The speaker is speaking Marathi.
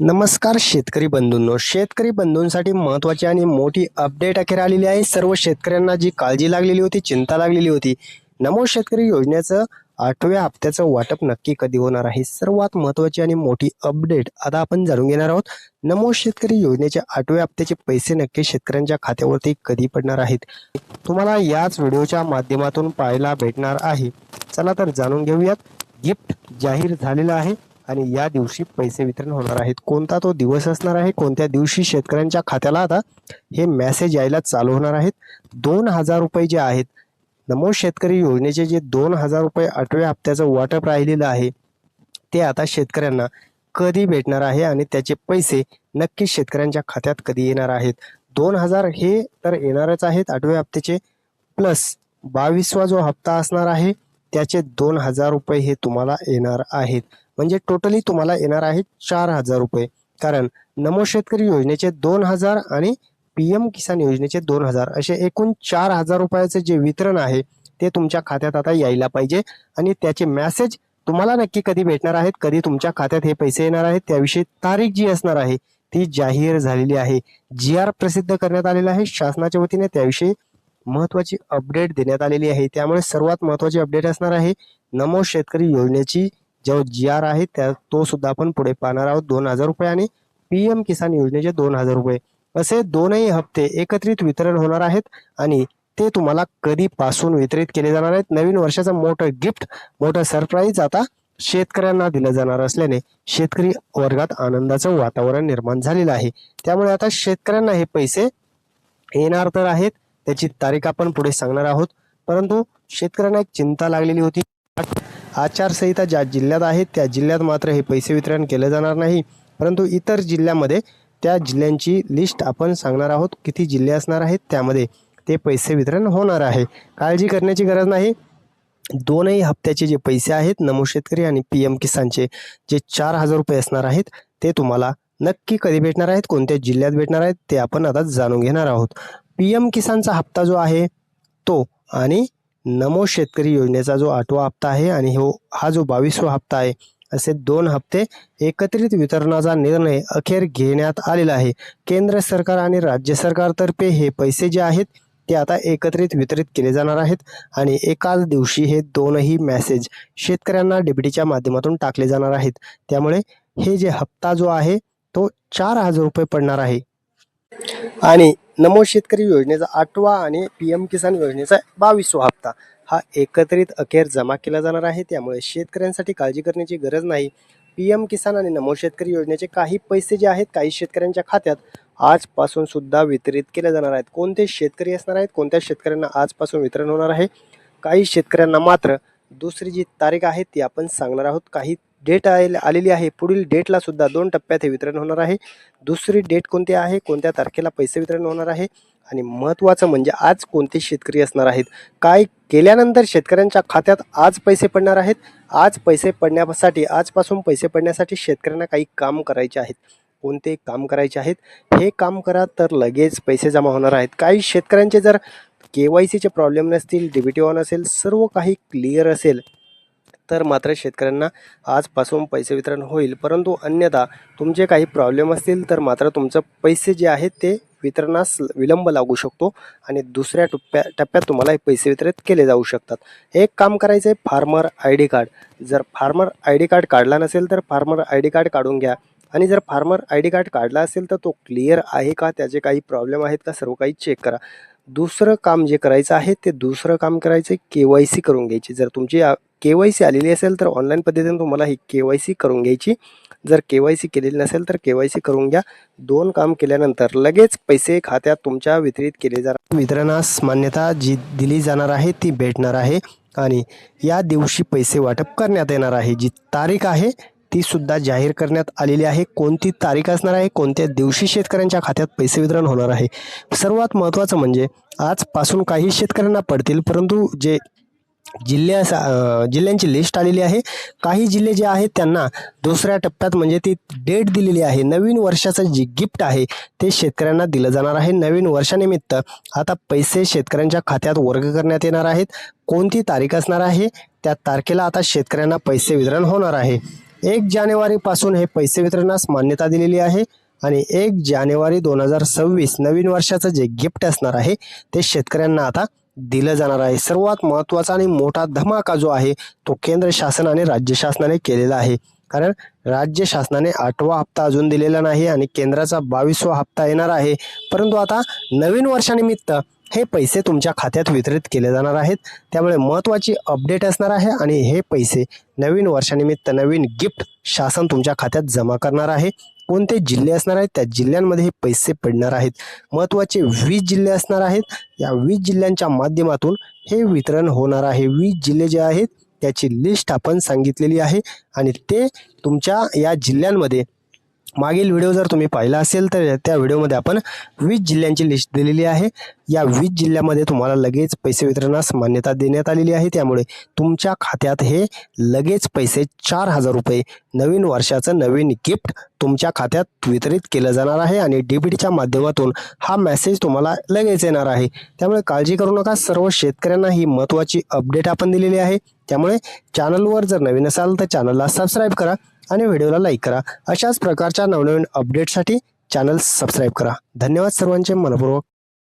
नमस्कार शेतकरी बंधूंनो. शेतकरी बंधूंसाठी महत्त्वाची आणि मोठी अपडेट अखेर आलेली आहे. सर्व शेतकऱ्यांना जी काळजी लागलेली होती चिंता लागलेली होती नमो शेतकरी योजनेचं आठव्या हप्त्याचं वाटप नक्की कधी होणार आहे? सर्वात महत्त्वाची आणि मोठी अपडेट आता आपण जाणून घेणार आहोत. नमो शेतकरी योजनेच्या आठव्या हप्त्याचे पैसे नक्की शेतकऱ्यांच्या खात्यावरती कधी पडणार आहेत? तुम्हाला याच व्हिडिओच्या माध्यमातून पाहायला भेटणार आहे. चला तर जाणून घेऊयात. गिफ्ट जाहीर झालेलं आहे. आणि या दिवशी पैसे वितरण होणार आहेत. कोणता तो दिवस असणार आहे? कोणत्या दिवशी शेतकऱ्यांच्या खात्याला आता हे मेसेज यायला चालू होणार आहेत? दोन हजार रुपये जे आहेत नमो शेतकरी योजनेचे जे दोन हजार रुपये आठव्या हप्त्याचं वाटप राहिलेलं आहे ते आता शेतकऱ्यांना कधी भेटणार आहे आणि त्याचे पैसे नक्की शेतकऱ्यांच्या खात्यात कधी येणार आहेत? दोन हजार हे तर येणारच आहेत आठव्या हप्त्याचे प्लस बावीसवा जो हप्ता असणार आहे त्याचे दोन हजार रुपये हे तुम्हाला येणार आहेत. म्हणजे टोटली तुम्हाला येणार आहेत चार हजार रुपये. कारण नमो शेतकरी योजनेचे दोन हजार आणि पी एम किसान योजनेचे दोन हजार असे एकूण चार हजार रुपयाचे जे वितरण आहे ते तुमच्या खात्यात आता यायला पाहिजे. आणि त्याचे मॅसेज तुम्हाला नक्की कधी भेटणार आहेत कधी तुमच्या खात्यात हे पैसे येणार आहेत त्याविषयी तारीख जी असणार आहे ती जाहीर झालेली आहे. जी आर प्रसिद्ध करण्यात आलेला आहे शासनाच्या वतीने त्याविषयी महत्वाची अपडेट देण्यात आलेली आहे. त्यामुळे सर्वात महत्वाची अपडेट असणार आहे नमो शेतकरी योजनेची जो जी आर आहे त्या तो सुद्धा आपण पुढे पाहणार आहोत. दोन हजार रुपये आणि पी एम किसान योजनेचे दोन हजार रुपये. असे दोनही हप्ते एकत्रित वितरण होणार आहेत आणि ते तुम्हाला कधीपासून वितरित केले जाणार आहेत? नवीन वर्षाचं मोठं गिफ्ट मोठं सरप्राईज आता शेतकऱ्यांना दिलं जाणार असल्याने शेतकरी वर्गात आनंदाचं वातावरण निर्माण झालेलं आहे. त्यामुळे आता शेतकऱ्यांना हे पैसे येणार तर आहेत त्याची तारीख आपण पुढे सांगणार आहोत. परंतु शेतकऱ्यांना एक चिंता लागलेली होती. आचारसंहिता ज्या जिल्ह्यात आहे त्या जिल्ह्यात मात्र हे पैसे वितरण केलं जाणार नाही. परंतु इतर जिल्ह्यामध्ये त्या जिल्ह्यांची लिस्ट आपण सांगणार आहोत किती जिल्हे असणार आहेत त्यामध्ये ते पैसे वितरण होणार आहे. काळजी करण्याची गरज नाही. दोनही हप्त्याचे जे पैसे आहेत नमो शेतकरी आणि पी एम किसानचे जे चार हजार रुपये असणार आहेत ते तुम्हाला नक्की कधी भेटणार आहेत कोणत्या जिल्ह्यात भेटणार आहेत ते आपण आता जाणून घेणार आहोत. पी एम किसानचा हप्ता जो आहे तो आणि नमो शेतकरी योजनेचा जो आठवा हप्ता आहे आणि हो हा जो बावीसवा हप्ता आहे असे दोन हप्ते एकत्रित वितरणाचा निर्णय अखेर घेण्यात आलेला आहे. केंद्र सरकार आणि राज्य सरकारतर्फे हे पैसे जे आहेत ते आता एकत्रित वितरित केले जाणार आहेत आणि एकाच दिवशी हे दोनही मेसेज शेतकऱ्यांना डीबीटीच्या माध्यमातून टाकले जाणार आहेत. त्यामुळे हे जे हप्ता जो आहे तो चार हजार रुपये पडणार आहे. आणि नमो शेतकरी योजनेचा आठवा आणि पी एम किसान योजनेचा बावीसवा हप्ता. हा एकत्रित अखेर जमा केला जाणार आहे. त्यामुळे शेतकऱ्यांसाठी काळजी करण्याची गरज नाही. पी एम किसान आणि नमो शेतकरी योजनेचे काही पैसे जे आहेत काही शेतकऱ्यांच्या खात्यात आजपासून सुद्धा वितरित केले जाणार आहेत. कोणते शेतकरी असणार आहेत कोणत्या शेतकऱ्यांना आजपासून वितरण होणार आहे काही शेतकऱ्यांना मात्र दुसरी जी तारीख आहे ती आपण सांगणार आहोत. काही डेट आलेली आहे. पुढील डेटला सुद्धा दोन टप्प्यात हे वितरण होणार आहे. दुसरी डेट कोणती आहे? कोणत्या तारखेला पैसे वितरण होणार आहे? आणि महत्त्वाचं म्हणजे आज कोणते शेतकरी असणार आहेत? काय केल्यानंतर शेतकऱ्यांच्या खात्यात आज पैसे पडणार आहेत? आज पैसे पडण्यासाठी आजपासून पैसे पडण्यासाठी शेतकऱ्यांना काही काम करायचे आहेत. कोणते काम करायचे आहेत? हे काम करा तर लगेच पैसे जमा होणार आहेत. काही शेतकऱ्यांचे जर के वाय सीचे प्रॉब्लेम नसतील डी बी टी ऑन असेल सर्व काही क्लिअर असेल तर मात्र शेतकऱ्यांना आजपासून पैसे वितरण होईल. परंतु अन्यथा तुमचे काही प्रॉब्लेम असतील तर मात्र तुमचं पैसे जे आहेत ते वितरणास विलंब लागू शकतो आणि दुसऱ्या टप्प्या टप्प्यात तुम्हाला हे पैसे वितरित केले जाऊ शकतात. एक काम करायचं आहे फार्मर आय डी कार्ड जर फार्मर आय डी कार्ड काढला नसेल तर फार्मर आय डी कार्ड काढून घ्या. आणि जर फार्मर आय डी कार्ड काढला असेल तर तो क्लिअर आहे का? त्याचे काही प्रॉब्लेम आहेत का? सर्व काही चेक करा. दुसरं काम जे करायचं आहे ते दुसरं काम करायचं आहे के वाय सी करून घ्यायची. जर तुमची के वाय सी आलेली असेल तर ऑनलाईन पद्धतीने तुम्हाला ही के वाय सी करून घ्यायची. जर के वाय सी केलेली नसेल तर के वाय सी करून घ्या. दोन काम केल्यानंतर लगेच पैसे खात्यात तुमच्या वितरित केले जाणार. वितरणास मान्यता जी दिली जाणार आहे ती भेटणार आहे आणि या दिवशी पैसे वाटप करण्यात येणार आहे. जी तारीख आहे ती सुद्धा जाहीर करण्यात आलेली आहे. कोणती तारीख असणार आहे कोणत्या दिवशी शेतकऱ्यांच्या खात्यात पैसे वितरण होणार आहे? सर्वात महत्त्वाचं म्हणजे आजपासून काही शेतकऱ्यांना पडतील परंतु जे जिल्ह्या जिल्ह्यांची लिस्ट आलेली आहे. काही जिल्हे जे आहेत त्यांना दुसऱ्या टप्प्यात म्हणजे ती डेट दिलेली आहे. नवीन वर्षाचं जे गिफ्ट आहे ते शेतकऱ्यांना दिलं जाणार आहे. नवीन वर्षानिमित्त आता पैसे शेतकऱ्यांच्या खात्यात वर्ग करण्यात येणार आहेत. कोणती तारीख असणार आहे? त्या तारखेला आता शेतकऱ्यांना पैसे वितरण होणार आहे. एक जानेवारीपासून हे पैसे वितरणास मान्यता दिलेली आहे. आणि एक जानेवारी दोन हजार सव्वीस नवीन वर्षाचं जे गिफ्ट असणार आहे ते शेतकऱ्यांना आता दिलं जाणार आहे. सर्वात महत्त्वाचा आणि मोठा धमाका जो आहे तो केंद्र शासन आणि राज्य शासनाने केलेला आहे. कारण राज्य शासनाने आठवा हप्ता अजून दिलेला नाही आणि केंद्राचा बावीसवा हप्ता येणार आहे. परंतु आता नवीन वर्षानिमित्त हे पैसे तुमच्या खात्यात वितरित केले जाणार आहेत. त्यामुळे महत्त्वाची अपडेट असणार आहे आणि हे पैसे नवीन वर्षानिमित्त नवीन गिफ्ट शासन तुमच्या खात्यात जमा करणार आहे. कोणते जिल्हे असणार आहेत? त्या जिल्ह्यांमध्ये हे पैसे पडणार आहेत. महत्त्वाचे वीस जिल्हे असणार आहेत. या वीस जिल्ह्यांच्या माध्यमातून हे वितरण होणार आहे. वीस जिल्हे जे आहेत त्याची लिस्ट आपण सांगितलेली आहे. आणि ते तुमच्या या जिल्ह्यांमध्ये मागील व्हिडिओ जर तुम्ही पाहिला असेल तर त्या व्हिडिओमध्ये आपण वीस जिल्ह्यांची लिस्ट दिलेली आहे. या वीस जिल्ह्यामध्ये तुम्हाला लगेच पैसे वितरणास मान्यता देण्यात आलेली आहे. त्यामुळे तुमच्या खात्यात हे लगेच पैसे चार हजार रुपये नवीन वर्षाचं नवीन गिफ्ट तुमच्या खात्यात वितरित केलं जाणार आहे आणि डीबीटीच्या माध्यमातून हा मेसेज तुम्हाला लगेच येणार आहे. त्यामुळे काळजी करू नका. सर्व शेतकऱ्यांना ही महत्त्वाची अपडेट आपण दिलेली आहे. त्यामुळे चॅनलवर जर नवीन असाल तर चॅनलला सबस्क्राईब करा. आणि व्हिडिओला लाईक करा. अशाच प्रकारच्या नवनवीन अपडेटसाठी चॅनल सबस्क्राईब करा. धन्यवाद सर्वांचे. मनपूर्वक